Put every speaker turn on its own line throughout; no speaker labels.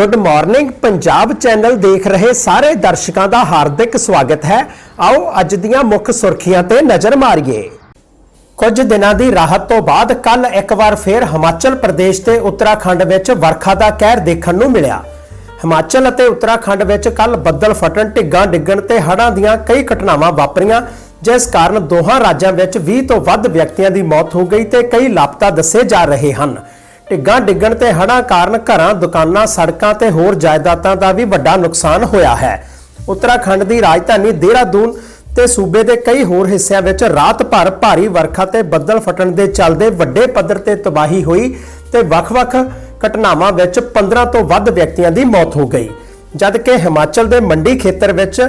Good morning Punjab channel ਦੇਖ ਰਹੇ ਸਾਰੇ ਦਰਸ਼ਕਾਂ ਦਾ ਹਾਰਦਿਕ ਸਵਾਗਤ ਹੈ। ਆਓ ਅੱਜ ਦੀਆਂ ਮੁੱਖ ਸੁਰਖੀਆਂ ਤੇ ਨਜ਼ਰ ਮਾਰੀਏ। ਕੁਝ ਦਿਨਾਂ ਦੀ ਰਾਹਤ ਤੋਂ ਬਾਅਦ ਕੱਲ ਇੱਕ ਵਾਰ ਫੇਰ ਹਿਮਾਚਲ ਪ੍ਰਦੇਸ਼ ਤੇ ਉੱਤਰਾਖੰਡ ਵਿੱਚ ਵਰਖਾ ਦਾ ਕਹਿਰ ਦੇਖਣ ਨੂੰ ਮਿਲਿਆ। ਹਿਮਾਚਲ ਅਤੇ ਉੱਤਰਾਖੰਡ ਵਿੱਚ ਕੱਲ ਬੱਦਲ ਫਟਣ, ਢਿੱਗਾਂ ਡਿੱਗਣ ਤੇ ਹੜ੍ਹਾਂ ਦੀਆਂ ਕਈ ਘਟਨਾਵਾਂ ਵਾਪਰੀਆਂ, ਜਿਸ ਕਾਰਨ ਦੋਹਾਂ ਰਾਜਾਂ ਵਿੱਚ 20 ਤੋਂ ਵੱਧ ਵਿਅਕਤੀਆਂ ਦੀ ਮੌਤ ਹੋ ਗਈ ਤੇ ਕਈ ਲਾਪਤਾ ਦੱਸੇ ਜਾ ਰਹੇ ਹਨ। ਢਿੱਗਾਂ ਡਿੱਗਣ ਤੇ ਹੜ੍ਹਾਂ ਕਾਰਨ ਘਰਾਂ, ਦੁਕਾਨਾਂ, ਸੜਕਾਂ ਤੇ ਹੋਰ ਜਾਇਦਾਦਾਂ ਦਾ ਵੀ ਵੱਡਾ ਨੁਕਸਾਨ ਹੋਇਆ ਹੈ। ਉੱਤਰਾਖੰਡ ਦੀ ਰਾਜਧਾਨੀ ਦੇਹਰਾਦੂਨ ਤੇ ਸੂਬੇ ਦੇ ਕਈ ਹੋਰ ਹਿੱਸਿਆਂ ਵਿੱਚ ਰਾਤ ਭਰ ਭਾਰੀ ਵਰਖਾ ਤੇ ਬੱਦਲ ਫਟਣ ਦੇ ਚੱਲਦੇ ਵੱਡੇ ਪੱਧਰ ਤੇ ਤਬਾਹੀ ਹੋਈ ਤੇ ਵੱਖ-ਵੱਖ ਘਟਨਾਵਾਂ ਵਿੱਚ 15 ਤੋਂ ਵੱਧ ਵਿਅਕਤੀਆਂ ਦੀ ਮੌਤ ਹੋ ਗਈ। ਜਦਕਿ ਹਿਮਾਚਲ ਦੇ ਮੰਡੀ ਖੇਤਰ ਵਿੱਚ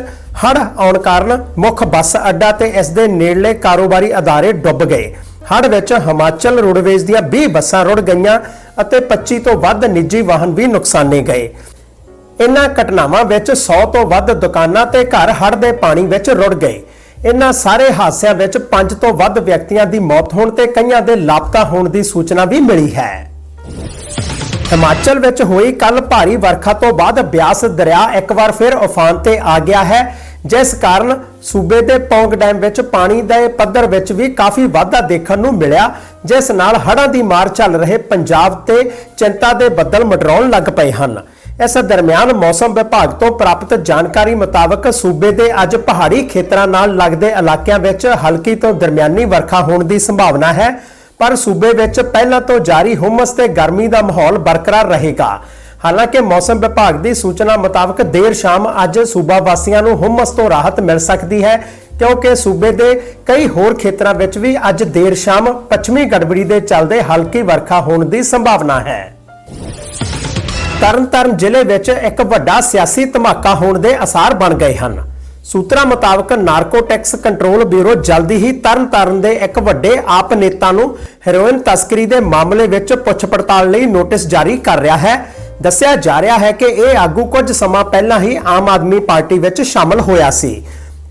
ਹੜ੍ਹ ਆਉਣ ਕਾਰਨ ਮੁੱਖ ਬੱਸ ਅੱਡਾ ਤੇ ਇਸ ਦੇ ਨੇੜਲੇ ਕਾਰੋਬਾਰੀ ਅਦਾਰੇ ਡੁੱਬ ਗਏ। ਹੜ੍ਹ ਵਿੱਚ ਹਿਮਾਚਲ ਰੋਡਵੇਜ਼ ਦੀਆਂ 20 ਬੱਸਾਂ ਰੁੜ ਗਈਆਂ ਅਤੇ 25 ਤੋਂ ਵੱਧ ਨਿੱਜੀ ਵਾਹਨ ਵੀ ਨੁਕਸਾਨੇ ਗਏ। ਇਨ੍ਹਾਂ ਘਟਨਾਵਾਂ ਵਿੱਚ 100 ਤੋਂ ਵੱਧ ਦੁਕਾਨਾਂ ਤੇ ਘਰ ਹੜ੍ਹ ਦੇ ਪਾਣੀ ਵਿੱਚ ਰੁੜ ਗਏ। ਇਨ੍ਹਾਂ ਸਾਰੇ ਹਾਦਸਿਆਂ ਵਿੱਚ 5 ਤੋਂ ਵੱਧ ਵਿਅਕਤੀਆਂ ਦੀ ਮੌਤ ਹੋਣ ਤੇ ਕਈਆਂ ਦੇ ਲਾਪਤਾ ਹੋਣ ਦੀ ਸੂਚਨਾ ਵੀ ਮਿਲੀ ਹੈ। ਹਿਮਾਚਲ ਵਿੱਚ ਹੋਈ ਕੱਲ ਭਾਰੀ ਵਰਖਾ ਤੋਂ ਬਾਅਦ ਬਿਆਸ ਦਰਿਆ ਇੱਕ ਵਾਰ ਫਿਰ ਉਫਾਨ ਤੇ ਆ ਗਿਆ ਹੈ। ਜਿਸ ਕਾਰਨ ਸੂਬੇ ਦੇ ਪੌਂਗ ਡੈਮ ਵਿੱਚ ਪਾਣੀ ਦੇ ਪੱਧਰ ਵਿੱਚ ਵੀ ਕਾਫੀ ਵਾਧਾ ਦੇਖਣ ਨੂੰ ਮਿਲਿਆ, ਜਿਸ ਨਾਲ ਹੜ੍ਹਾਂ ਦੀ ਮਾਰ ਚੱਲ ਰਹੇ ਪੰਜਾਬ ਤੇ ਚਿੰਤਾ ਦੇ ਬੱਦਲ ਮਡਰਾਉਣ ਲੱਗ ਪਏ ਹਨ। ਇਸ ਦਰਮਿਆਨ ਮੌਸਮ ਵਿਭਾਗ ਤੋਂ ਪ੍ਰਾਪਤ ਜਾਣਕਾਰੀ ਮੁਤਾਬਕ ਸੂਬੇ ਦੇ ਅੱਜ ਪਹਾੜੀ ਖੇਤਰਾਂ ਨਾਲ ਲੱਗਦੇ ਇਲਾਕਿਆਂ ਵਿੱਚ ਹਲਕੀ ਤੋਂ ਦਰਮਿਆਨੀ ਵਰਖਾ ਹੋਣ ਦੀ ਸੰਭਾਵਨਾ ਹੈ, ਪਰ ਸੂਬੇ ਵਿੱਚ ਪਹਿਲਾਂ ਤੋਂ ਜਾਰੀ ਹੁਮਸ ਤੇ ਗਰਮੀ ਦਾ ਮਾਹੌਲ ਬਰਕਰਾਰ ਰਹੇਗਾ। ਹਾਲਾਂਕਿ ਮੌਸਮ ਵਿਭਾਗ ਦੀ ਸੂਚਨਾ ਮੁਤਾਬਕ ਦੇਰ ਸ਼ਾਮ ਅੱਜ ਸੂਬਾ ਵਾਸੀਆਂ ਨੂੰ ਹੁਮਸ ਤੋਂ ਰਾਹਤ ਮਿਲ ਸਕਦੀ ਹੈ, ਕਿਉਂਕਿ ਸੂਬੇ ਦੇ ਕਈ ਹੋਰ ਖੇਤਰਾਂ ਵਿੱਚ ਵੀ ਅੱਜ ਦੇਰ ਸ਼ਾਮ ਪੱਛਮੀ ਗੜਬੜੀ ਦੇ ਚੱਲਦੇ ਹਲਕੀ ਵਰਖਾ ਹੋਣ ਦੀ ਸੰਭਾਵਨਾ ਹੈ। ਤਰਨਤਾਰਨ ਜ਼ਿਲ੍ਹੇ ਵਿੱਚ ਇੱਕ ਵੱਡਾ ਸਿਆਸੀ ਧਮਾਕਾ ਹੋਣ ਦੇ ਅਸਾਰ ਬਣ ਗਏ ਹਨ। ਸੂਤਰਾਂ ਮੁਤਾਬਕ ਨਾਰਕੋਟਿਕਸ ਕੰਟਰੋਲ ਬਿਊਰੋ ਜਲਦੀ ਹੀ ਤਰਨਤਾਰਨ ਦੇ ਇੱਕ ਵੱਡੇ ਆਪ ਨੇਤਾ ਨੂੰ ਹੈਰੋਇਨ ਤਸਕਰੀ ਦੇ ਮਾਮਲੇ ਵਿੱਚ ਪੁੱਛ ਪੜਤਾਲ ਲਈ ਨੋਟਿਸ ਜਾਰੀ ਕਰ ਰਿਹਾ ਹੈ। ਦੱਸਿਆ ਜਾ ਰਿਹਾ ਹੈ ਕਿ ਇਹ ਆਗੂ ਕੁਝ ਸਮਾਂ ਪਹਿਲਾਂ ਹੀ ਆਮ ਆਦਮੀ ਪਾਰਟੀ ਵਿੱਚ ਸ਼ਾਮਲ ਹੋਇਆ ਸੀ।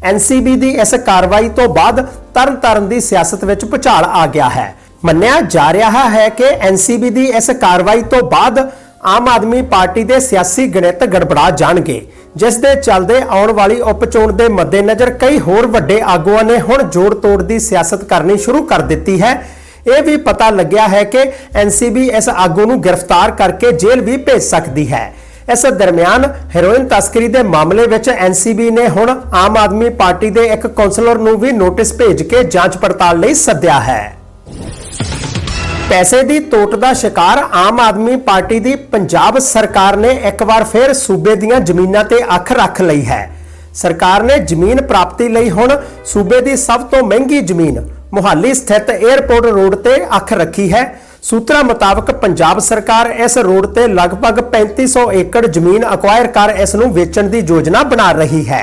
ਐਨਸੀਬੀ ਦੀ ਇਸ ਕਾਰਵਾਈ ਤੋਂ ਬਾਅਦ ਤਰਨਤਾਰਨ ਦੀ ਸਿਆਸਤ ਵਿੱਚ ਭੁਚਾਲ ਆ ਗਿਆ ਹੈ। ਮੰਨਿਆ ਜਾ ਰਿਹਾ ਹੈ ਕਿ ਐਨਸੀਬੀ ਦੀ ਇਸ ਕਾਰਵਾਈ ਤੋਂ ਬਾਅਦ ਆਮ ਆਦਮੀ ਪਾਰਟੀ ਦੇ ਸਿਆਸੀ ਗਣਿਤ ਗੜਬੜਾ ਜਾਣਗੇ, ਜਿਸ ਦੇ ਚੱਲਦੇ ਆਉਣ ਵਾਲੀ ਉਪਚੋਣ ਦੇ ਮੱਦੇਨਜ਼ਰ ਕਈ ਹੋਰ ਵੱਡੇ ਆਗੂਆਂ ਨੇ ਹੁਣ ਜੋੜ ਤੋੜ ਦੀ ਸਿਆਸਤ ਕਰਨੀ ਸ਼ੁਰੂ ਕਰ ਦਿੱਤੀ ਹੈ। ਇਹ ਵੀ ਪਤਾ ਲੱਗਿਆ ਹੈ ਕਿ ਐਨਸੀਬੀ ਇਸ ਆਗੂ ਨੂੰ ਗ੍ਰਿਫਤਾਰ ਕਰਕੇ ਜੇਲ੍ਹ ਵੀ ਭੇਜ ਸਕਦੀ ਹੈ। ਇਸ ਦਰਮਿਆਨ ਹੈਰੋਇਨ ਤਸਕਰੀ ਦੇ ਮਾਮਲੇ ਵਿੱਚ ਐਨਸੀਬੀ ਨੇ ਹੁਣ ਆਮ ਆਦਮੀ ਪਾਰਟੀ ਦੇ ਇੱਕ ਕਾਉਂਸਲਰ ਨੂੰ ਵੀ ਨੋਟਿਸ ਭੇਜ ਕੇ ਜਾਂਚ ਪੜਤਾਲ ਲਈ ਸੱਦਿਆ ਹੈ। ਪੈਸੇ ਦੀ ਤੋਟ ਦਾ ਸ਼ਿਕਾਰ ਆਮ ਆਦਮੀ ਪਾਰਟੀ ਦੀ ਪੰਜਾਬ ਸਰਕਾਰ ਨੇ ਇੱਕ ਵਾਰ ਫਿਰ ਸੂਬੇ ਦੀਆਂ ਜ਼ਮੀਨਾਂ ਤੇ ਅੱਖ ਰੱਖ ਲਈ ਹੈ। ਸਰਕਾਰ ਨੇ ਜ਼ਮੀਨ ਪ੍ਰਾਪਤੀ ਲਈ ਹੁਣ ਸੂਬੇ ਦੀ ਸਭ ਤੋਂ ਮਹਿੰਗੀ ਜ਼ਮੀਨ ਮੁਹਾਲੀ ਸਥਿਤ 에ਅਰਪੋਰਟ ਰੋਡ ਤੇ ਅੱਖ ਰੱਖੀ ਹੈ। ਸੂਤਰਾਂ ਮੁਤਾਬਕ ਪੰਜਾਬ ਸਰਕਾਰ ਇਸ ਰੋਡ ਤੇ ਲਗਭਗ 3500 ਏਕੜ ਜ਼ਮੀਨ ਅਕਵਾਇਰ ਕਰ ਇਸ ਨੂੰ ਵੇਚਣ ਦੀ ਯੋਜਨਾ ਬਣਾ ਰਹੀ ਹੈ।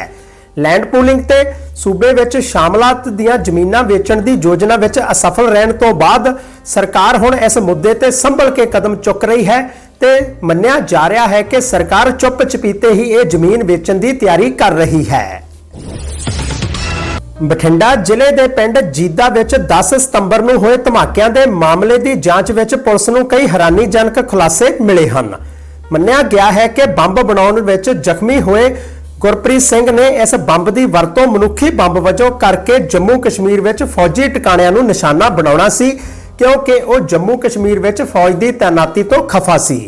ਲੈਂਡ ਪੂਲਿੰਗ ਤੇ ਸੂਬੇ ਵਿੱਚ ਸ਼ਾਮਲਾਤ ਦੀਆਂ ਜ਼ਮੀਨਾਂ ਵੇਚਣ ਦੀ ਯੋਜਨਾ ਵਿੱਚ ਅਸਫਲ ਰਹਿਣ ਤੋਂ ਬਾਅਦ ਸਰਕਾਰ ਹੁਣ ਇਸ ਮੁੱਦੇ ਤੇ ਸੰਭਲ ਕੇ ਕਦਮ ਚੁੱਕ ਰਹੀ ਹੈ ਤੇ ਮੰਨਿਆ ਜਾ ਰਿਹਾ ਹੈ ਕਿ ਸਰਕਾਰ ਚੁੱਪ ਚਪੀਤੇ ਹੀ ਇਹ ਜ਼ਮੀਨ ਵੇਚਣ ਦੀ ਤਿਆਰੀ ਕਰ ਰਹੀ ਹੈ। ਬਠਿੰਡਾ ਜ਼ਿਲ੍ਹੇ ਦੇ ਪਿੰਡ ਜੀਦਾ ਵਿੱਚ 10 ਸਤੰਬਰ ਨੂੰ ਹੋਏ ਧਮਾਕਿਆਂ ਦੇ ਮਾਮਲੇ ਦੀ ਜਾਂਚ ਵਿੱਚ ਪੁਲਿਸ ਨੂੰ ਕਈ ਹੈਰਾਨੀਜਨਕ ਖੁਲਾਸੇ ਮਿਲੇ ਹਨ। ਮੰਨਿਆ ਗਿਆ ਹੈ ਕਿ ਬੰਬ ਬਣਾਉਣ ਵਿੱਚ ਜ਼ਖਮੀ ਹੋਏ ਗੁਰਪ੍ਰੀਤ ਸਿੰਘ ਨੇ ਇਸ ਬੰਬ ਦੀ ਵਰਤੋਂ ਮਨੁੱਖੀ ਬੰਬ ਵਜੋਂ ਕਰਕੇ ਜੰਮੂ ਕਸ਼ਮੀਰ ਵਿੱਚ ਫੌਜੀ ਟਿਕਾਣਿਆਂ ਨੂੰ ਨਿਸ਼ਾਨਾ ਬਣਾਉਣਾ ਸੀ, ਕਿਉਂਕਿ ਉਹ ਜੰਮੂ ਕਸ਼ਮੀਰ ਵਿੱਚ ਫੌਜ ਦੀ ਤਾਇਨਾਤੀ ਤੋਂ ਖਫਾ ਸੀ।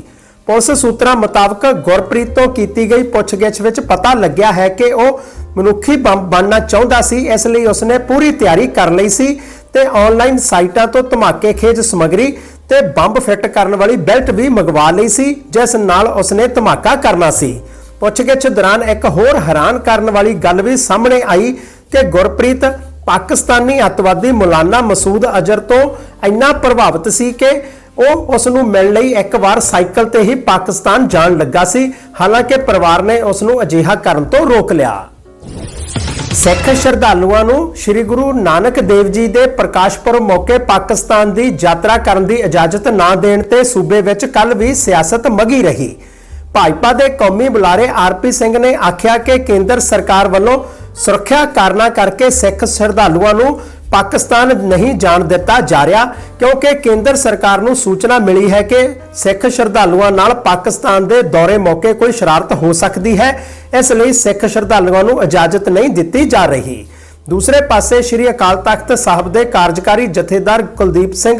ਪੁਲਿਸ ਸੂਤਰਾਂ ਮੁਤਾਬਕ ਗੁਰਪ੍ਰੀਤ ਤੋਂ ਕੀਤੀ ਗਈ ਪੁੱਛਗਿੱਛ ਵਿੱਚ ਪਤਾ ਲੱਗਿਆ ਹੈ ਕਿ ਉਹ ਮਨੁੱਖੀ ਬੰਬ ਬਣਨਾ ਚਾਹੁੰਦਾ ਸੀ, ਇਸ ਲਈ ਉਸਨੇ ਪੂਰੀ ਤਿਆਰੀ ਕਰ ਲਈ ਸੀ ਤੇ ਆਨਲਾਈਨ ਸਾਈਟਾਂ ਤੋਂ ਧਮਾਕੇ ਖੇਜ ਸਮੱਗਰੀ ਤੇ ਬੰਬ ਫਿੱਟ ਕਰਨ ਵਾਲੀ ਬੈਲਟ ਵੀ ਮੰਗਵਾ ਲਈ ਸੀ, ਜਿਸ ਨਾਲ ਉਸਨੇ ਧਮਾਕਾ ਕਰਨਾ ਸੀ। ਪੁੱਛਗਿੱਛ ਦੌਰਾਨ ਇੱਕ ਹੋਰ ਹੈਰਾਨ ਕਰਨ ਵਾਲੀ ਗੱਲ ਵੀ ਸਾਹਮਣੇ ਆਈ ਕਿ ਗੁਰਪ੍ਰੀਤ ਪਾਕਿਸਤਾਨੀ ਅੱਤਵਾਦੀ ਮੌਲਾਨਾ ਮਸੂਦ ਅਜ਼ਰ ਤੋਂ ਇੰਨਾ ਪ੍ਰਭਾਵਿਤ ਸੀ ਕਿ ਉਹ ਉਸ ਨੂੰ ਮਿਲਣ ਲਈ ਇੱਕ ਵਾਰ ਸਾਈਕਲ ਤੇ ਹੀ ਪਾਕਿਸਤਾਨ ਜਾਣ ਲੱਗਾ ਸੀ, ਹਾਲਾਂਕਿ ਪਰਿਵਾਰ ਨੇ ਉਸ ਨੂੰ ਅਜਿਹਾ ਕਰਨ ਤੋਂ ਰੋਕ ਲਿਆ। ਸਿੱਖ ਸ਼ਰਧਾਲੂਆਂ ਨੂੰ ਸ੍ਰੀ ਗੁਰੂ ਨਾਨਕ ਦੇਵ ਜੀ ਦੇ ਪ੍ਰਕਾਸ਼ ਪੁਰਬ ਮੌਕੇ ਪਾਕਿਸਤਾਨ ਦੀ ਯਾਤਰਾ ਕਰਨ ਦੀ ਇਜਾਜ਼ਤ ਨਾ ਦੇਣ ਤੇ ਸੂਬੇ ਵਿੱਚ ਕੱਲ ਵੀ ਸਿਆਸਤ ਮਗੀ ਰਹੀ। ਭਾਜਪਾ ਦੇ ਕੌਮੀ ਬੁਲਾਰੇ ਆਰਪੀ ਸਿੰਘ ਨੇ ਆਖਿਆ ਕਿ ਕੇਂਦਰ ਸਰਕਾਰ ਵੱਲੋਂ ਸੁਰੱਖਿਆ ਕਾਰਨਾਂ ਕਰਕੇ ਸਿੱਖ ਸ਼ਰਧਾਲੂਆਂ ਨੂੰ ਪਾਕਿਸਤਾਨ ਨਹੀਂ ਜਾਣ ਦਿੱਤਾ ਜਾ ਰਿਹਾ, ਕਿਉਂਕਿ ਕੇਂਦਰ ਸਰਕਾਰ ਨੂੰ ਸੂਚਨਾ ਮਿਲੀ ਹੈ ਕਿ ਸਿੱਖ ਸ਼ਰਧਾਲੂਆਂ ਨਾਲ ਪਾਕਿਸਤਾਨ ਦੇ ਦੌਰੇ ਮੌਕੇ ਕੋਈ ਸ਼ਰਾਰਤ ਹੋ ਸਕਦੀ ਹੈ, ਇਸ ਲਈ ਸਿੱਖ ਸ਼ਰਧਾਲੂਆਂ ਨੂੰ ਇਜਾਜ਼ਤ ਨਹੀਂ ਦਿੱਤੀ ਜਾ ਰਹੀ। ਦੂਸਰੇ ਪਾਸੇ ਸ੍ਰੀ ਅਕਾਲ ਤਖਤ ਸਾਹਿਬ ਦੇ ਕਾਰਜਕਾਰੀ ਜਥੇਦਾਰ ਕੁਲਦੀਪ ਸਿੰਘ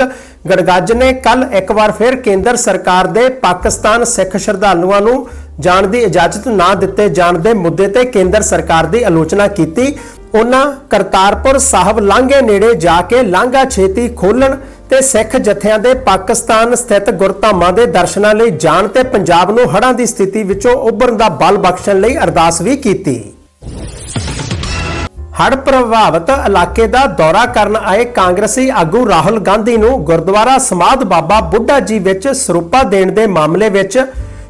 ਗੜਗੱਜ ਨੇ ਕੱਲ ਇੱਕ ਵਾਰ ਫਿਰ ਕੇਂਦਰ ਸਰਕਾਰ ਦੇ ਪਾਕਿਸਤਾਨ ਸਿੱਖ ਸ਼ਰਧਾਲੂਆਂ ਨੂੰ ਜਾਣ ਦੀ ਇਜਾਜ਼ਤ ਨਾ ਦਿੱਤੇ ਜਾਣ ਦੇ ਮੁੱਦੇ ਤੇ ਕੇਂਦਰ ਸਰਕਾਰ ਦੀ ਆਲੋਚਨਾ ਕੀਤੀ। ਉਹਨਾਂ ਕਰਤਾਰਪੁਰ ਸਾਹਿਬ ਲਾਂਘੇ ਨੇੜੇ ਜਾ ਕੇ ਲਾਂਘਾ ਛੇਤੀ ਖੋਲਣ ਤੇ ਸਿੱਖ ਜਥਿਆਂ ਦੇ ਪਾਕਿਸਤਾਨ ਸਥਿਤ ਗੁਰਧਾਮਾਂ ਦੇ ਦਰਸ਼ਨਾਂ ਲਈ ਜਾਣ ਤੇ ਪੰਜਾਬ ਨੂੰ ਹੜ੍ਹਾਂ ਦੀ ਸਥਿਤੀ ਵਿੱਚੋਂ ਉੱਭਰਨ ਦਾ ਬਲ ਬਖਸ਼ਣ ਲਈ ਅਰਦਾਸ ਵੀ ਕੀਤੀ। ਹੜ੍ਹ ਪ੍ਰਭਾਵਿਤ ਇਲਾਕੇ ਦਾ ਦੌਰਾ ਕਰਨ ਆਏ ਕਾਂਗਰਸੀ ਆਗੂ ਰਾਹੁਲ ਗਾਂਧੀ ਨੂੰ ਗੁਰਦੁਆਰਾ ਸਮਾਧ ਬਾਬਾ ਬੁੱਢਾ ਜੀ ਵਿੱਚ ਸਰੂਪਾ ਦੇਣ ਦੇ ਮਾਮਲੇ ਵਿੱਚ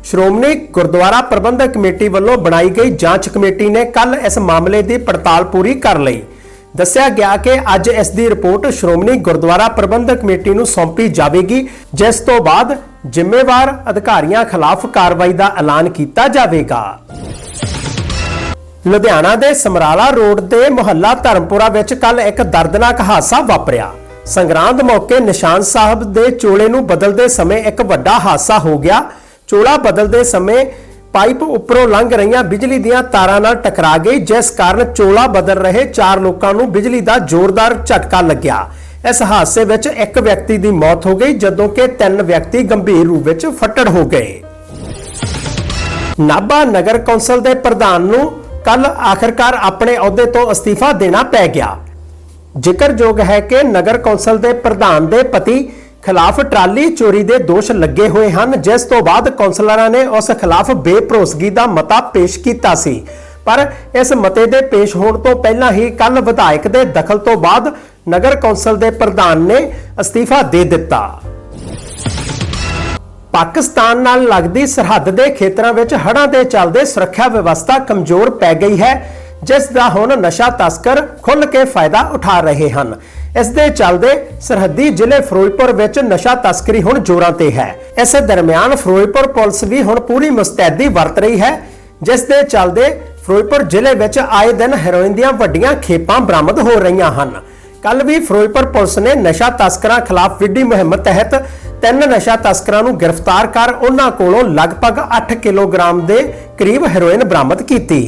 ਸ਼੍ਰੋਮਣੀ ਗੁਰਦੁਆਰਾ ਪ੍ਰਬੰਧਕ ਕਮੇਟੀ ਵੱਲੋਂ ਬਣਾਈ ਗਈ ਜਾਂਚ ਕਮੇਟੀ ਨੇ ਕੱਲ ਇਸ ਮਾਮਲੇ ਦੀ ਪੜਤਾਲ ਪੂਰੀ ਕਰ ਲਈ। ਦੱਸਿਆ ਗਿਆ ਕਿ ਅੱਜ ਇਸ ਦੀ ਰਿਪੋਰਟ ਸ਼੍ਰੋਮਣੀ ਗੁਰਦੁਆਰਾ ਪ੍ਰਬੰਧਕ ਕਮੇਟੀ ਨੂੰ ਸੌਂਪੀ ਜਾਵੇਗੀ, ਜਿਸ ਤੋਂ ਬਾਅਦ ਜ਼ਿੰਮੇਵਾਰ ਅਧਿਕਾਰੀਆਂ ਖਿਲਾਫ ਕਾਰਵਾਈ ਦਾ ਐਲਾਨ ਕੀਤਾ ਜਾਵੇਗਾ। ਲੁਧਿਆਣਾ ਦੇ ਸਮਰਾਲਾ ਰੋਡ ਦੇ ਮੁਹੱਲਾ ਧਰਮਪੁਰਾ ਵਿੱਚ ਕੱਲ ਇੱਕ ਦਰਦਨਾਕ ਹਾਦਸਾ ਵਾਪਰਿਆ। ਸੰਗਰਾਂਦ ਮੌਕੇ ਨਿਸ਼ਾਨ ਸਾਹਿਬ ਦੇ ਚੋਲੇ ਨੂੰ ਬਦਲਦੇ ਸਮੇਂ ਇੱਕ ਵੱਡਾ ਹਾਦਸਾ ਹੋ ਗਿਆ। ਚੋਲਾ ਬਦਲਦੇ ਸਮੇਂ ਪਾਈਪ ਉੱਪਰੋਂ ਲੰਘ ਰਹੀਆਂ ਬਿਜਲੀ ਦੀਆਂ ਤਾਰਾਂ ਨਾਲ ਟਕਰਾ ਗਈ, ਜਿਸ ਕਾਰਨ ਚੋਲਾ ਬਦਲ ਰਹੇ ਚਾਰ ਲੋਕਾਂ ਨੂੰ ਬਿਜਲੀ ਦਾ ਜ਼ੋਰਦਾਰ ਝਟਕਾ ਲੱਗਿਆ। ਇਸ ਹਾਦਸੇ ਵਿੱਚ ਇੱਕ ਵਿਅਕਤੀ ਦੀ ਮੌਤ ਹੋ ਗਈ, ਜਦੋਂ ਕਿ ਤਿੰਨ ਵਿਅਕਤੀ ਗੰਭੀਰ ਰੂਪ ਵਿੱਚ ਫੱਟੜ ਹੋ ਗਏ। ਨਾਭਾ ਨਗਰ ਕੌਂਸਲ ਦੇ ਪ੍ਰਧਾਨ ਨੂੰ ਕੱਲ ਆਖਰਕਾਰ ਆਪਣੇ ਅਹੁਦੇ ਤੋਂ ਅਸਤੀਫਾ ਦੇਣਾ ਪੈ ਗਿਆ। ਜ਼ਿਕਰਯੋਗ ਹੈ ਕਿ ਨਗਰ ਕੌਂਸਲ ਦੇ ਪ੍ਰਧਾਨ ਦੇ ਪਤੀ ਖਿਲਾਫ ਟਰਾਲੀ ਚੋਰੀ ਦੇ ਦੋਸ਼ ਲੱਗੇ ਹੋਏ ਹਨ। ਜਿਸ ਤੋਂ ਬਾਅਦ ਕੌਂਸਲਰਾਂ ਨੇ ਉਸ ਖਿਲਾਫ ਬੇਭਰੋਸਗੀ ਦਾ ਮਤਾ ਪੇਸ਼ ਕੀਤਾ ਸੀ। ਪਰ ਇਸ ਮਤੇ ਦੇ ਪੇਸ਼ ਹੋਣ ਤੋਂ ਪਹਿਲਾਂ ਹੀ ਕੱਲ ਵਿਧਾਇਕ ਦੇ ਦਖਲ ਤੋਂ ਬਾਅਦ ਨਗਰ ਕੌਂਸਲ ਦੇ ਪ੍ਰਧਾਨ ਨੇ ਅਸਤੀਫਾ ਦੇ ਦਿੱਤਾ। ਪਾਕਿਸਤਾਨ ਨਾਲ ਲੱਗਦੀ ਸਰਹੱਦ ਦੇ ਖੇਤਰਾਂ ਵਿੱਚ ਹੜ੍ਹਾਂ ਦੇ ਚੱਲਦੇ ਸੁਰੱਖਿਆ ਵਿਵਸਥਾ ਕਮਜ਼ੋਰ ਪੈ ਗਈ ਹੈ, ਜਿਸ ਦਾ ਹੁਣ ਨਸ਼ਾ ਤਸਕਰ ਖੁੱਲ੍ਹ ਕੇ ਫਾਇਦਾ ਉਠਾ ਰਹੇ ਹਨ। ਇਸ ਦੇ ਚੱਲਦੇ ਸਰਹੱਦੀ ਜ਼ਿਲ੍ਹੇ ਫਿਰੋਜ਼ਪੁਰ ਵਿੱਚ ਨਸ਼ਾ ਤਸਕਰੀ ਹੁਣ ਜ਼ੋਰਾਂ ਤੇ ਹੈ। ਇਸ ਦਰਮਿਆਨ ਫਿਰੋਜ਼ਪੁਰ ਪੁਲਿਸ ਵੀ ਹੁਣ ਪੂਰੀ ਮੁਸਤੈਦੀ ਵਰਤ ਰਹੀ ਹੈ, ਜਿਸ ਦੇ ਚੱਲਦੇ ਫਿਰੋਜ਼ਪੁਰ ਜ਼ਿਲ੍ਹੇ ਵਿੱਚ ਆਏ ਦਿਨ ਹੈਰੋਇਨ ਦੀਆਂ ਵੱਡੀਆਂ ਖੇਪਾਂ ਬਰਾਮਦ ਹੋ ਰਹੀਆਂ ਹਨ। ਕੱਲ ਵੀ ਫਿਰੋਜ਼ਪੁਰ ਪੁਲਿਸ ਨੇ ਨਸ਼ਾ ਤਸਕਰਾਂ ਖਿਲਾਫ ਵਿੱਢੀ ਮੁਹਿੰਮ ਤਹਿਤ ਤਿੰਨ ਨਸ਼ਾ ਤਸਕਰਾਂ ਨੂੰ ਗ੍ਰਿਫਤਾਰ ਕਰ ਉਹਨਾਂ ਕੋਲੋਂ ਲਗਭਗ 8 ਕਿਲੋਗ੍ਰਾਮ ਦੇ ਕਰੀਬ ਹੈਰੋਇਨ ਬਰਾਮਦ ਕੀਤੀ।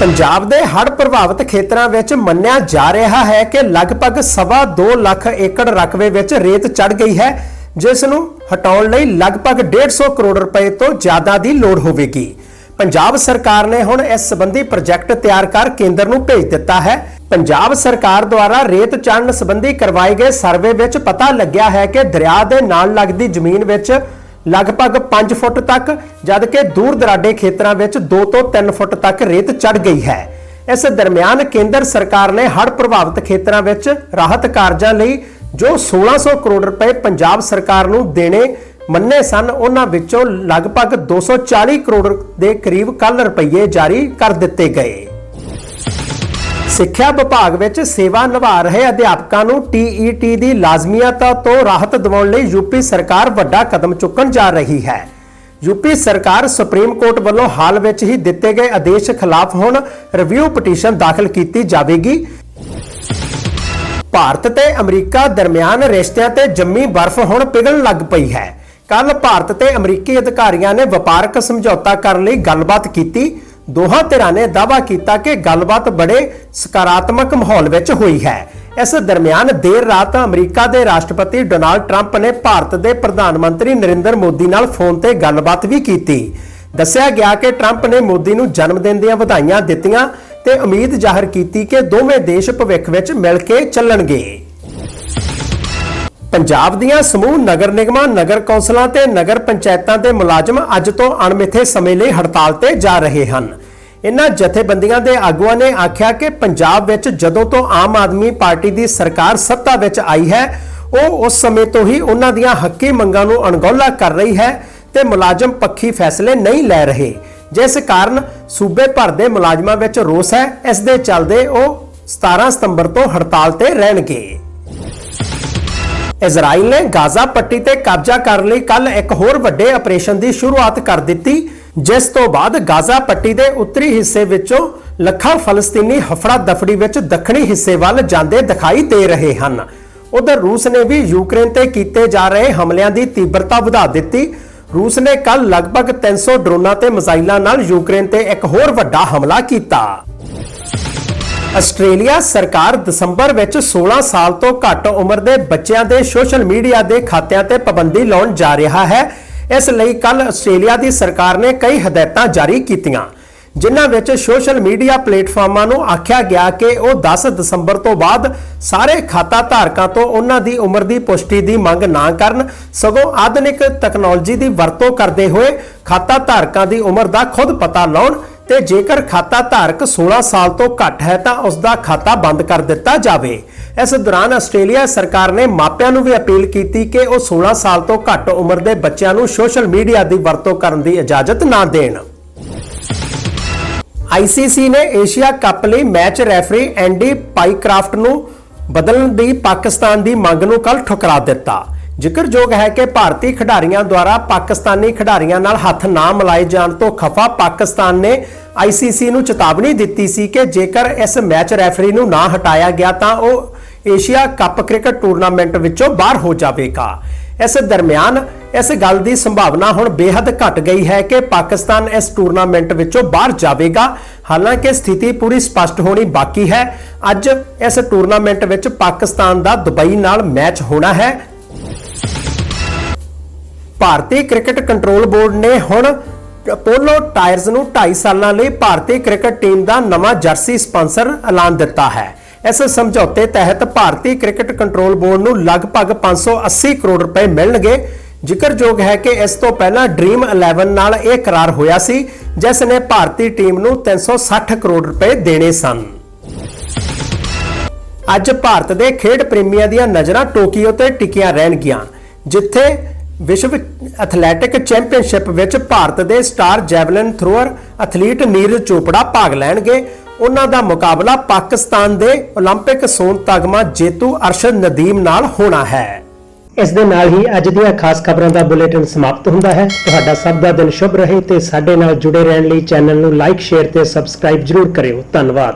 ਪੰਜਾਬ ਦੇ ਹੜ੍ਹ ਪ੍ਰਭਾਵਿਤ ਖੇਤਰਾਂ ਵਿੱਚ ਮੰਨਿਆ ਜਾ ਰਿਹਾ ਹੈ ਕਿ ਲਗਭਗ ਸਵਾ 2 ਲੱਖ ਏਕੜ ਰਕਬੇ ਵਿੱਚ ਰੇਤ ਚੜ ਗਈ ਹੈ, ਜਿਸ ਨੂੰ ਹਟਾਉਣ ਲਈ ਲਗਭਗ 150 ਕਰੋੜ ਰੁਪਏ ਤੋਂ ਜ਼ਿਆਦਾ ਦੀ ਲੋੜ ਹੋਵੇਗੀ। ਪੰਜਾਬ ਸਰਕਾਰ ਨੇ ਹੁਣ ਇਸ ਸੰਬੰਧੀ ਪ੍ਰੋਜੈਕਟ ਤਿਆਰ ਕਰ ਕੇਂਦਰ ਨੂੰ ਭੇਜ ਦਿੱਤਾ ਹੈ। ਪੰਜਾਬ ਸਰਕਾਰ ਦੁਆਰਾ ਰੇਤ ਚੜਨ ਸੰਬੰਧੀ ਕਰਵਾਏ ਗਏ ਸਰਵੇ ਵਿੱਚ ਪਤਾ ਲੱਗਿਆ ਹੈ ਕਿ ਦਰਿਆ ਦੇ ਨਾਲ ਲੱਗਦੀ ਜ਼ਮੀਨ ਵਿੱਚ ਲਗਭਗ 5 ਫੁੱਟ ਤੱਕ, ਜਦਕਿ ਦੂਰ ਦਰਾਡੇ ਖੇਤਰਾਂ ਵਿੱਚ 2 ਤੋਂ 3 ਫੁੱਟ ਤੱਕ ਰੇਤ ਚੜ ਗਈ ਹੈ। ਇਸ ਦਰਮਿਆਨ ਕੇਂਦਰ ਸਰਕਾਰ ਨੇ ਹੜ੍ਹ ਪ੍ਰਭਾਵਿਤ ਖੇਤਰਾਂ ਵਿੱਚ ਰਾਹਤ ਕਾਰਜਾਂ ਲਈ ਜੋ 1600 ਕਰੋੜ ਰੁਪਏ ਪੰਜਾਬ ਸਰਕਾਰ ਨੂੰ ਦੇਣੇ ਮੰਨੇ ਸਨ, ਉਹਨਾਂ ਵਿੱਚੋਂ ਲਗਭਗ 240 ਕਰੋੜ ਦੇ ਕਰੀਬ ਕੱਲ ਰੁਪਏ ਜਾਰੀ ਕਰ ਦਿੱਤੇ ਗਏ। ਸਿੱਖਿਆ ਵਿਭਾਗ ਵਿੱਚ ਸੇਵਾ ਨਿਭਾ ਰਹੇ ਅਧਿਆਪਕਾਂ ਨੂੰ ਟੀਈਟੀ ਦੀ ਲਾਜ਼ਮੀਅਤ ਤੋਂ ਰਾਹਤ ਦਿਵਾਉਣ ਲਈ ਯੂਪੀ ਸਰਕਾਰ ਵੱਡਾ ਕਦਮ ਚੁੱਕਣ ਜਾ ਰਹੀ ਹੈ। ਯੂਪੀ ਸਰਕਾਰ ਸੁਪਰੀਮ ਕੋਰਟ ਵੱਲੋਂ ਹਾਲ ਵਿੱਚ ਹੀ ਦਿੱਤੇ ਗਏ ਆਦੇਸ਼ ਖਿਲਾਫ ਹੁਣ ਰਿਵਿਊ ਪਟੀਸ਼ਨ ਦਾਖਲ ਕੀਤੀ ਜਾਵੇਗੀ। ਭਾਰਤ ਤੇ ਅਮਰੀਕਾ ਦਰਮਿਆਨ ਰਿਸ਼ਤਿਆਂ ਤੇ ਜੰਮੀ ਬਰਫ਼ ਹੁਣ ਪਿਘਲਣ ਲੱਗ ਪਈ ਹੈ। ਕੱਲ ਭਾਰਤ ਤੇ ਅਮਰੀਕੀ ਅਧਿਕਾਰੀਆਂ ਨੇ ਵਪਾਰਕ ਸਮਝੌਤਾ ਕਰਨ ਲਈ ਗੱਲਬਾਤ ਕੀਤੀ। ਦੋਹਾਂ ਧਿਰਾਂ ਨੇ ਦਾਅਵਾ ਕੀਤਾ ਕਿ ਗੱਲਬਾਤ ਬੜੇ ਸਕਾਰਾਤਮਕ ਮਾਹੌਲ ਵਿੱਚ ਹੋਈ ਹੈ। ਇਸ ਦਰਮਿਆਨ ਦੇਰ ਰਾਤ ਅਮਰੀਕਾ ਦੇ ਰਾਸ਼ਟਰਪਤੀ ਡੋਨਾਲਡ ਟਰੰਪ ਨੇ ਭਾਰਤ ਦੇ ਪ੍ਰਧਾਨ ਮੰਤਰੀ ਨਰਿੰਦਰ ਮੋਦੀ ਨਾਲ ਫੋਨ ਤੇ ਗੱਲਬਾਤ ਵੀ ਕੀਤੀ। ਦੱਸਿਆ ਗਿਆ ਕਿ ਟਰੰਪ ਨੇ ਮੋਦੀ ਨੂੰ ਜਨਮ ਦਿਨ ਦੀਆਂ ਵਧਾਈਆਂ ਦਿੱਤੀਆਂ ਤੇ ਉਮੀਦ ਜ਼ਾਹਰ ਕੀਤੀ ਕਿ ਦੋਵੇਂ ਦੇਸ਼ ਭਵਿੱਖ ਵਿੱਚ ਮਿਲ ਕੇ ਚੱਲਣਗੇ। ਪੰਜਾਬ ਦੀਆਂ ਸਮੂਹ ਨਗਰ ਨਿਗਮਾਂ, ਨਗਰ ਕੌਂਸਲਾਂ ਤੇ ਨਗਰ ਪੰਚਾਇਤਾਂ ਦੇ ਮੁਲਾਜ਼ਮ ਅੱਜ ਤੋਂ ਅਣਮਿੱਥੇ ਸਮੇਂ ਲਈ ਹੜਤਾਲ ਤੇ ਜਾ ਰਹੇ ਹਨ। ਇਨ੍ਹਾਂ ਜਥੇਬੰਦੀਆਂ ਦੇ ਆਗੂਆਂ ਨੇ ਆਖਿਆ ਕਿ ਪੰਜਾਬ ਵਿੱਚ ਜਦੋਂ ਤੋਂ ਆਮ ਆਦਮੀ ਪਾਰਟੀ ਦੀ ਸਰਕਾਰ ਸੱਤਾ ਵਿੱਚ ਆਈ ਹੈ, ਉਹ ਉਸ ਸਮੇਂ ਤੋਂ ਹੀ ਉਹਨਾਂ ਦੀਆਂ ਹੱਕੀ ਮੰਗਾਂ ਨੂੰ ਅਣਗੌਲਾ ਕਰ ਰਹੀ ਹੈ ਤੇ ਮੁਲਾਜ਼ਮ ਪੱਖੀ ਫੈਸਲੇ ਨਹੀਂ ਲੈ ਰਹੇ। ਜਿਸ ਕਾਰਨ ਸੂਬੇ ਭਰ ਦੇ ਮੁਲਾਜ਼ਮਾਂ ਵਿੱਚ ਰੋਸ ਹੈ, ਇਸ ਦੇ ਚੱਲਦੇ ਉਹ 17 ਸਤੰਬਰ ਤੋਂ ਹੜਤਾਲ ਤੇ ਰਹਿਣਗੇ। ਇਜ਼ਰਾਈਲ ਨੇ ਗਾਜ਼ਾ ਪੱਟੀ ਤੇ ਕਬਜ਼ਾ ਕਰਨ ਲਈ ਕੱਲ ਇੱਕ ਹੋਰ ਵੱਡੇ ਆਪਰੇਸ਼ਨ ਦੀ ਸ਼ੁਰੂਆਤ ਕਰ ਦਿੱਤੀ। ਜਿਸ ਤੋਂ ਬਾਅਦ ਗਾਜ਼ਾ ਪੱਟੀ ਦੇ ਉੱਤਰੀ ਹਿੱਸੇ ਵਿੱਚੋਂ ਲੱਖਾਂ ਫਲਸਤੀਨੀ ਹਫੜਾ ਦਫੜੀ ਵਿੱਚ ਦੱਖਣੀ ਹਿੱਸੇ ਵੱਲ ਜਾਂਦੇ ਦਿਖਾਈ ਦੇ ਰਹੇ ਹਨ। ਉਧਰ ਰੂਸ ਨੇ ਵੀ ਯੂਕਰੇਨ ਤੇ ਕੀਤੇ ਜਾ ਰਹੇ ਹਮਲਿਆਂ ਦੀ ਤੀਬਰਤਾ ਵਧਾ ਦਿੱਤੀ। ਰੂਸ ਨੇ ਕੱਲ ਲਗਭਗ 300 ਡਰੋਨਾਂ ਤੇ ਮਿਜ਼ਾਈਲਾਂ ਨਾਲ ਯੂਕਰੇਨ ਤੇ ਇੱਕ ਹੋਰ ਵੱਡਾ ਹਮਲਾ ਕੀਤਾ। ਆਸਟ੍ਰੇਲੀਆ ਸਰਕਾਰ ਦਸੰਬਰ ਵਿੱਚ 16 ਸਾਲ ਤੋਂ ਘੱਟ ਉਮਰ ਦੇ ਬੱਚਿਆਂ ਦੇ ਸੋਸ਼ਲ ਮੀਡੀਆ ਦੇ ਖਾਤਿਆਂ ਤੇ ਪਾਬੰਦੀ ਲਾਉਣ ਜਾ ਰਿਹਾ ਹੈ। ਇਸ ਲਈ ਕੱਲ ਆਸਟ੍ਰੇਲੀਆ ਦੀ ਸਰਕਾਰ ਨੇ ਕਈ ਹਦਾਇਤਾਂ ਜਾਰੀ ਕੀਤੀਆਂ, ਜਿਨ੍ਹਾਂ ਵਿੱਚ ਸੋਸ਼ਲ ਮੀਡੀਆ ਪਲੇਟਫਾਰਮਾਂ ਨੂੰ ਆਖਿਆ ਗਿਆ ਕਿ ਉਹ 10 ਦਸੰਬਰ ਤੋਂ ਬਾਅਦ ਸਾਰੇ ਖਾਤਾ ਧਾਰਕਾਂ ਤੋਂ ਉਹਨਾਂ ਦੀ ਉਮਰ ਦੀ ਪੁਸ਼ਟੀ ਦੀ ਮੰਗ ਨਾ ਕਰਨ, ਸਗੋਂ ਆਧੁਨਿਕ ਤਕਨਾਲੋਜੀ ਦੀ ਵਰਤੋਂ ਕਰਦੇ ਹੋਏ ਖਾਤਾ ਧਾਰਕਾਂ ਦੀ ਉਮਰ ਦਾ ਖੁਦ ਪਤਾ ਲਾਉਣ ਤੇ ਜੇਕਰ ਖਾਤਾ ਧਾਰਕ 16 ਸਾਲ ਤੋਂ ਘੱਟ ਹੈ ਤਾਂ ਉਸ ਦਾ ਖਾਤਾ ਬੰਦ ਕਰ ਦਿੱਤਾ ਜਾਵੇ। ਇਸ ਦੌਰਾਨ ਆਸਟ੍ਰੇਲੀਆ ਸਰਕਾਰ ਨੇ ਮਾਪਿਆਂ ਨੂੰ ਵੀ ਅਪੀਲ ਕੀਤੀ ਕਿ ਉਹ 16 ਸਾਲ ਤੋਂ ਘੱਟ ਉਮਰ ਦੇ ਬੱਚਿਆਂ ਨੂੰ ਸੋਸ਼ਲ ਮੀਡੀਆ ਦੀ ਵਰਤੋਂ ਕਰਨ ਦੀ ਇਜਾਜ਼ਤ ਨਾ ਦੇਣ। ਆਈਸੀਸੀ ਨੇ ਏਸ਼ੀਆ ਕੱਪ ਲਈ ਮੈਚ ਰੈਫਰੀ ਐਂਡੀ ਪਾਈਕਰਾਫਟ ਨੂੰ ਬਦਲਣ ਦੀ ਪਾਕਿਸਤਾਨ ਦੀ ਮੰਗ ਨੂੰ ਕੱਲ ਠੁਕਰਾ ਦਿੱਤਾ। ਜ਼ਿਕਰਯੋਗ ਹੈ ਕਿ ਭਾਰਤੀ ਖਿਡਾਰੀਆਂ ਦੁਆਰਾ ਪਾਕਿਸਤਾਨੀ ਖਿਡਾਰੀਆਂ ਨਾਲ ਹੱਥ ਨਾ ਮਿਲਾਏ ਜਾਣ ਤੋਂ ਖਫਾ ਪਾਕਿਸਤਾਨ ਨੇ ਆਈਸੀਸੀ ਨੂੰ ਚੇਤਾਵਨੀ ਦਿੱਤੀ ਸੀ ਕਿ ਜੇਕਰ ਇਸ ਮੈਚ ਰੈਫਰੀ ਨੂੰ ਨਾ ਹਟਾਇਆ ਗਿਆ ਤਾਂ ਉਹ ਏਸ਼ੀਆ ਕੱਪ ਕ੍ਰਿਕਟ ਟੂਰਨਾਮੈਂਟ ਵਿੱਚੋਂ ਬਾਹਰ ਹੋ ਜਾਵੇਗਾ। ਇਸ ਦਰਮਿਆਨ ਇਸ ਗੱਲ ਦੀ ਸੰਭਾਵਨਾ ਹੁਣ ਬੇहद ਘਟ ਗਈ ਹੈ ਕਿ ਪਾਕਿਸਤਾਨ ਇਸ ਟੂਰਨਾਮੈਂਟ ਵਿੱਚੋਂ ਬਾਹਰ ਜਾਵੇਗਾ। ਹਾਲਾਂਕਿ ਸਥਿਤੀ ਪੂਰੀ ਸਪਸ਼ਟ ਹੋਣੀ ਬਾਕੀ ਹੈ। ਅੱਜ ਇਸ ਟੂਰਨਾਮੈਂਟ ਵਿੱਚ ਪਾਕਿਸਤਾਨ ਦਾ ਦੁਬਈ ਨਾਲ ਮੈਚ ਹੋਣਾ ਹੈ। ਭਾਰਤੀ ਕ੍ਰਿਕਟ ਕੰਟਰੋਲ ਬੋਰਡ ਨੇ ਹੁਣ ਪੋਲੋ ਟਾਇਰਸ ਨੂੰ 2.5 ਸਾਲਾਂ ਲਈ ਭਾਰਤੀ ਕ੍ਰਿਕਟ ਟੀਮ ਦਾ ਨਵਾਂ ਜਰਸੀ ਸਪਾਂਸਰ ਐਲਾਨ ਦਿੱਤਾ ਹੈ। ਇਸ ਸਮਝੌਤੇ ਤਹਿਤ ਭਾਰਤੀ ਕ੍ਰਿਕਟ ਕੰਟਰੋਲ ਬੋਰਡ ਨੂੰ ਲਗਭਗ 580 ਕਰੋੜ ਰੁਪਏ ਮਿਲਣਗੇ। ਜ਼ਿਕਰਯੋਗ ਹੈ ਕਿ ਇਸ ਤੋਂ ਪਹਿਲਾਂ ਡ੍ਰੀਮ 11 ਨਾਲ ਇਹ ਕਰਾਰ ਹੋਇਆ ਸੀ, ਜਿਸ ਨੇ ਭਾਰਤੀ ਟੀਮ ਨੂੰ 360 ਕਰੋੜ ਰੁਪਏ ਦੇਣੇ ਸਨ। ਅੱਜ ਭਾਰਤ ਦੇ ਖੇਡ ਪ੍ਰੇਮੀਆਂ ਦੀਆਂ ਨਜ਼ਰਾਂ ਟੋਕੀਓ ਤੇ ਟਿਕੀਆਂ ਰਹਿਣਗੀਆਂ, ਜਿੱਥੇ ਵਿਸ਼ਵ ਐਥਲੈਟਿਕ ਚੈਂਪੀਅਨਸ਼ਿਪ ਵਿੱਚ ਭਾਰਤ ਦੇ star javelin thrower, athlete Neeraj Chopra ਭਾਗ ਲੈਣਗੇ। ਉਹਨਾਂ ਦਾ ਮੁਕਾਬਲਾ ਪਾਕਿਸਤਾਨ ਦੇ 올림픽 ਸੋਨ ਤਗਮਾ ਜੇਤੂ ਅਰਸ਼ਦ ਨਦੀਮ ਨਾਲ ਹੋਣਾ ਹੈ ਇਸ ਦੇ ਨਾਲ ਹੀ ਅੱਜ ਦੀਆਂ ਖਾਸ ਖਬਰਾਂ ਦਾ ਬੁਲੇਟਿਨ ਸਮਾਪਤ ਹੁੰਦਾ ਹੈ ਤੁਹਾਡਾ ਸਭ ਦਾ ਦਿਨ ਸ਼ੁਭ ਰਹੇ ਤੇ ਸਾਡੇ ਨਾਲ ਜੁੜੇ ਰਹਿਣ ਲਈ ਚੈਨਲ ਨੂੰ ਲਾਈਕ ਸ਼ੇਅਰ ਤੇ ਸਬਸਕ੍ਰਾਈਬ ਜਰੂਰ ਕਰਿਓ ਧੰਨਵਾਦ